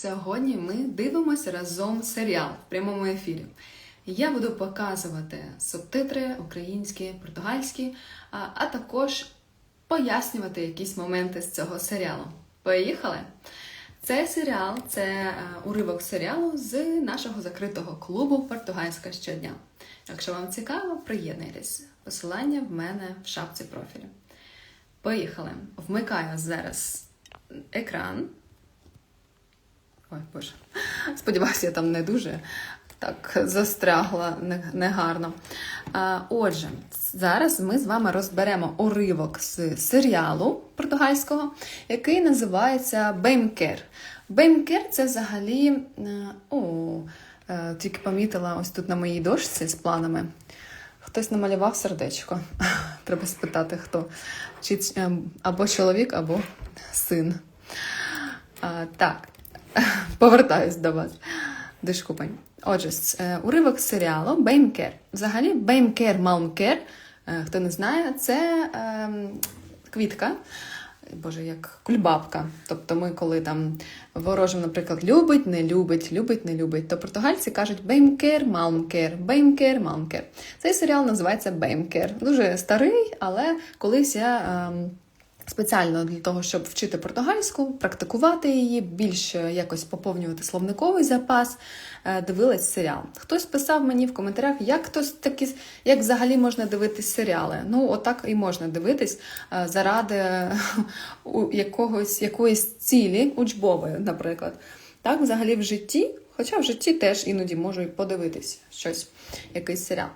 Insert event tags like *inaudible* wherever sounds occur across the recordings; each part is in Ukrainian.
Сьогодні ми дивимося разом серіал в прямому ефірі. Я буду показувати субтитри українські, португальські, а, також пояснювати якісь моменти з цього серіалу. Поїхали! Цей серіал це е, уривок серіалу з нашого закритого клубу Португальська щодня. Якщо вам цікаво, приєднуйтесь. Посилання в мене в шапці профілю. Поїхали. Вмикаю зараз екран. Ой, боже. Сподіваюся, я там не дуже так застрягла негарно. Отже, зараз ми з вами розберемо уривок з серіалу португальського, який називається Беймкер. Беймкер це взагалі. е, О, е, тільки помітила ось тут на моїй дошці з планами. Хтось намалював сердечко. *laughs* Треба спитати, хто. Чи е, або чоловік, або син. А, так, *laughs* повертаюсь до вас. Дишкупень. Отже, е, уривок серіалу Беймкер. Взагалі, Беймкер Малмкер, е, хто не знає, це ем, квітка. Боже, як кульбабка. Тобто ми, коли там ворожим, наприклад, любить, не любить, любить, не любить, то португальці кажуть Беймкер, Малмкер, Беймкер, Малмкер. Цей серіал називається Беймкер. Дуже старий, але колись я. ем, Спеціально для того, щоб вчити португальську, практикувати її, більш е, якось поповнювати словниковий запас, е, дивилась серіал. Хтось писав мені в коментарях, як хтось такі, як взагалі можна дивитись серіали. Ну, отак і можна дивитись е, заради *laughs* е, якогось якоїсь цілі учбової, наприклад. Так, взагалі в житті, хоча в житті теж іноді можу і подивитись щось, якийсь серіал,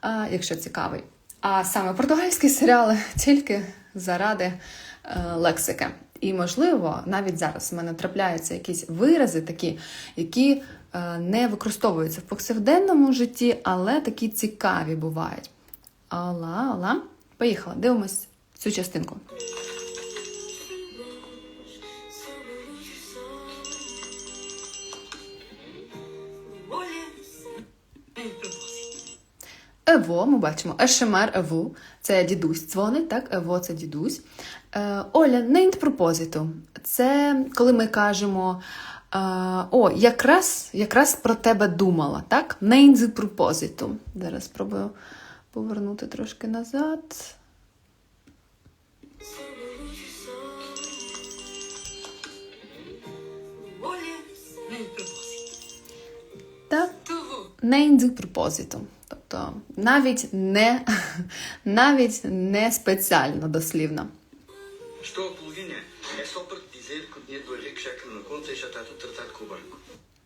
а, якщо цікавий. А саме португальські серіали *laughs* тільки заради е, лексики. І, можливо, навіть зараз в мене трапляються якісь вирази, такі, які е, не використовуються в повсякденному житті, але такі цікаві бувають. Ола, ола. Поїхала, дивимось цю частинку. Ево, ми бачимо Ешемер Еву, це дідусь дзвонить, так? Ево це дідусь. Е, Оля, нейнт пропозиту. Це коли ми кажемо. е, О, якраз, якраз про тебе думала, так? Нейнт пропозиту. Зараз спробую повернути трошки назад. Так? Нейнт пропозиту. Тобто навіть не, *laughs* навіть не спеціально дослівно.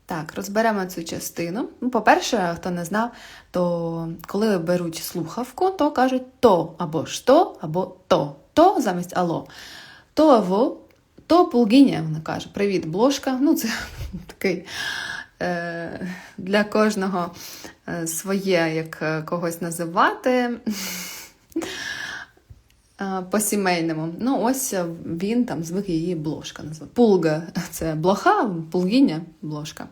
Так, розберемо цю частину. Ну, по-перше, хто не знав, то коли беруть слухавку, то кажуть то або що, або то. То замість ало. То аво, то пулгіня, вона каже. Привіт, блошка. Ну, це *laughs* такий для кожного е, своє, як е, когось називати. Е, По-сімейному. Ну, ось е, він там звик її блошка назвати. Пулга це блоха, пулгіня блошка.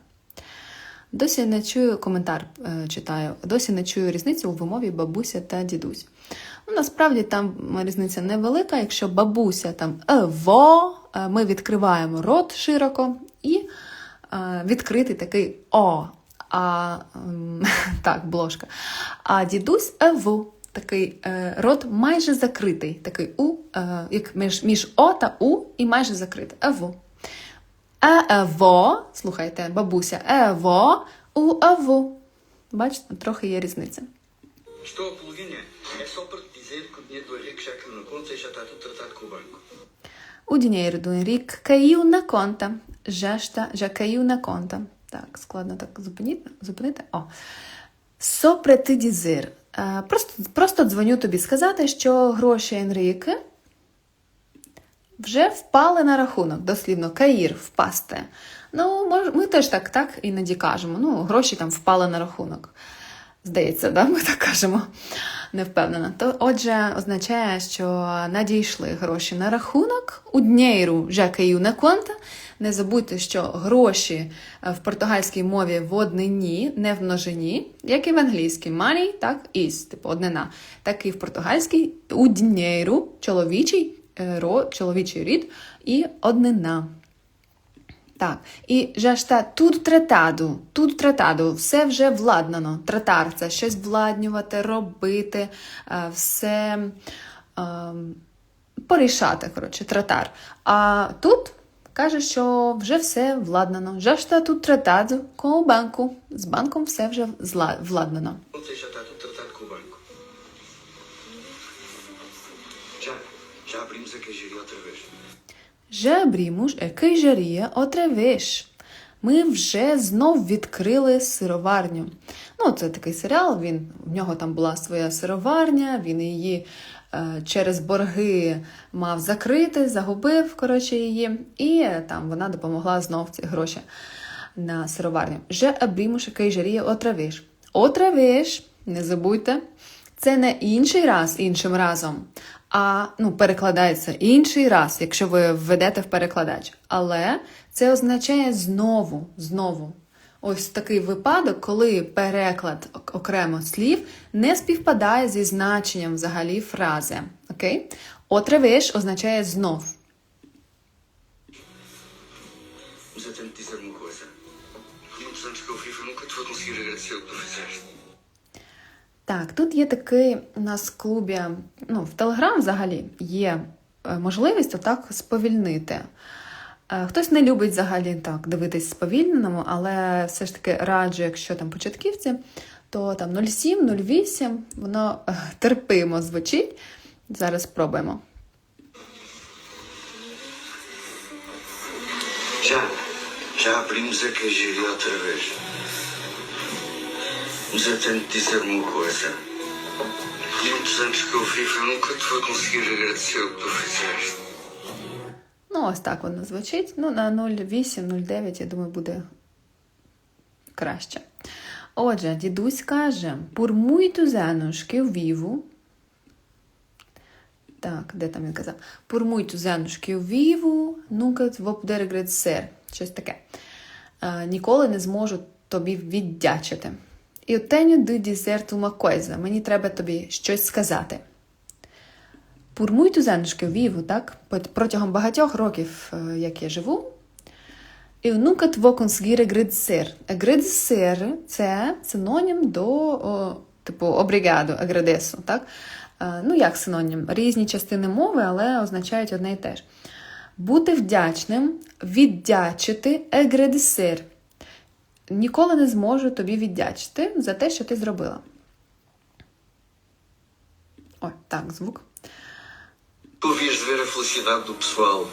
Досі не чую коментар, е, читаю. Досі не чую різницю у вимові бабуся та дідусь. Ну, насправді там різниця невелика. Якщо бабуся там ево, е, ми відкриваємо рот широко і е, відкритий такий о. А ем, *laughs* так, бложка. А дідусь еву. Такий е, рот майже закритий, такий у, е, як між, між о та у, і майже закритий. Еву. Ево, слухайте, бабуся, ево у еву. Бачите, трохи є різниця. Estou, Polvinha. É só para te dizer que o dinheiro do Henrique já caiu o dinheiro do Henrique caiu na conta. Já está, já caiu na conta. Так, складно так зупинити. зупинити. О. Dizer. Е, Просто, просто дзвоню тобі сказати, що гроші Енріки вже впали на рахунок, дослівно, каїр впасти. Ну, ми теж так, так іноді кажемо. Ну, гроші там впали на рахунок. Здається, да? ми так кажемо. Не впевнена. То, отже, означає, що надійшли гроші на рахунок у днєйру жакаю на конта. Не забудьте, що гроші е, в португальській мові в однині, не в множині, як і в англійській money, так is, типу однина. Так і в португальській у днєйру чоловічий, е, ро, чоловічий рід і однина. Так, і está tudo tratado, tudo tratado, все вже владнано. Тратар це щось владнювати, робити, е, все е, порішати, коротше, тратар. А тут каже, що вже все владнано. Tudo tratado com o banco. З банком все вже владнано. Já com o banco. Já, abrimos a queijaria outra. Ми вже знов відкрили сироварню. Ну, це такий серіал. Він в нього там була своя сироварня, він її е, через борги мав закрити, загубив коротше, її, і там вона допомогла знов ці гроші на сироварню. Же абрімуш екейжарія отревиш. Отревиш, не забудьте, це не інший раз іншим разом, а ну, перекладається інший раз, якщо ви введете в перекладач. Але це означає знову, знову. Ось такий випадок, коли переклад окремо слів не співпадає зі значенням взагалі фрази. Окей? Отревиш означає знов. De dizer uma coisa. Muitos anos que eu vivo, nunca te vou conseguir. Так, тут є такий у нас в клубі, ну, в Телеграм взагалі є е, можливість отак сповільнити. Е, Хтось не любить взагалі так дивитись сповільненому, але все ж таки раджу, якщо там початківці, то там 0,7, 0,8, воно е, терпимо звучить. Зараз спробуємо. Já, já abrimos a queijaria tu fizeste. Ну, ось так воно звучить. Ну, на 0,8, 0,9, я думаю, буде краще. Отже, дідусь каже: anos que eu vivo. Так, де там він казав? Eu vivo, nunca te vou poder agradecer. Щось таке. Е, ніколи не зможу тобі віддячити. Eu tenho de dizer uma coisa. Мені треба тобі щось сказати. Por muitos anos que eu vivo, так? Протягом багатьох років, е, як я живу, eu nunca te vou conseguir agradecer. Agradecer – це синонім до, о, типу, obrigado, agradeço, так? Е, Ну, як синонім? Різні частини мови, але означають одне і те ж. Бути вдячним, віддячити, agradecer. Ніколи не зможу тобі віддячити за те, що ти зробила. Ой, так, звук. Tu havias de ver a felicidade do pessoal.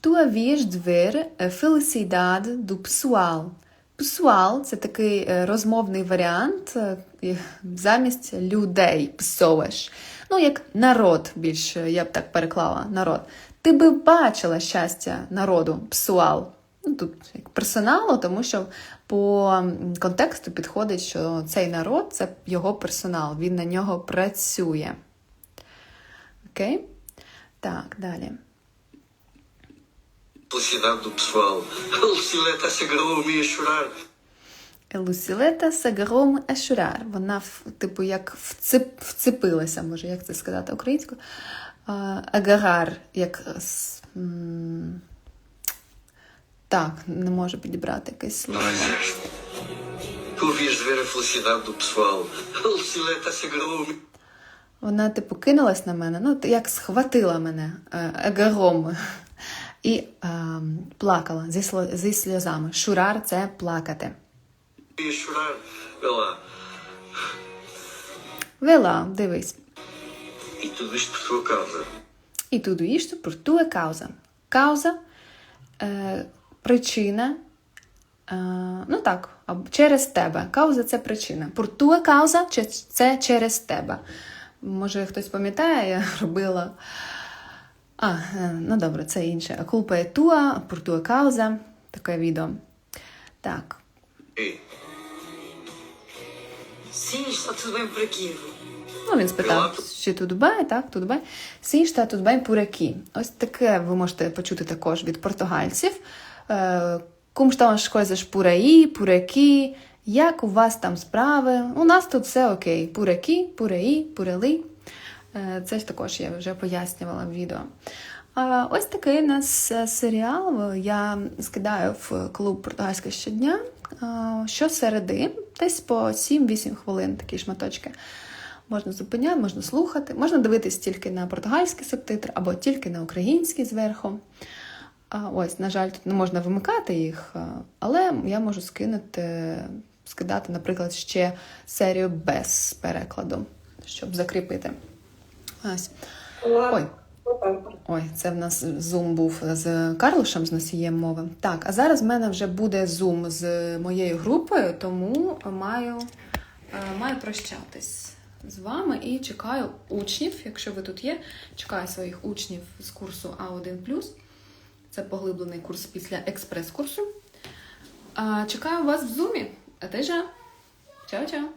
Tu havias de ver a felicidade do pessoal. Pessoal – це такий е, розмовний варіант е, замість людей, pessoas. Ну, як народ більше, я б так переклала, народ. Ти би бачила щастя народу, pessoal. Ну, тут як персоналу, тому що по контексту підходить, що цей народ це його персонал, він на нього працює. Окей? Так, далі. Felicidade do pessoal. A *laughs* Lucileta se agarrou a chorar. Лусілета сагаром ешурар. Вона, типу, як вцип, вцепилася, може, як це сказати українською. Агарар, як. м, Так, не можу підібрати якесь слово. Вона, типу, кинулась на мене, ну, як схватила мене е, і е, плакала зі, зі сльозами. Шурар це плакати. Вела, дивись. Tudo isto por tua causa. І tudo isto por tua causa. Causa е, причина. Е, ну так, через тебе. Кауза це причина. Por causa чи- це через тебе. Може, хтось пам'ятає, я *laughs* робила. А, е, ну добре, це інше. А culpa è tua, por tua. Таке відео. Так. Sim, está tudo bem por aqui. Ну, він спитав, чи тут бай, так, тут бай. Сі шта тут бай пуракі. Ось таке ви можете почути також від португальців. Е, Кум шташ койзеш пураї, пуракі. Як у вас там справи? У нас тут все окей. Пуракі, пураї, пурали. Е, Це ж також я вже пояснювала в відео. Ось такий у нас е, серіал. Я скидаю в клуб португальське щодня. А, Щосереди, десь по 7-8 хвилин такі шматочки. Можна зупиняти, можна слухати, можна дивитись тільки на португальський субтитр або тільки на український зверху. А, Ось, на жаль, тут не можна вимикати їх, але я можу скинути, скидати, наприклад, ще серію без перекладу, щоб закріпити. Ось. Ой. Ой, це в нас зум був з Карлушем, з носієм мови. Так, а зараз в мене вже буде зум з моєю групою, тому маю, е, маю прощатись з вами і чекаю учнів, якщо ви тут є, чекаю своїх учнів з курсу А1. Це поглиблений курс після експрес-курсу. Чекаю вас в зумі. А ти же. Чао-чао!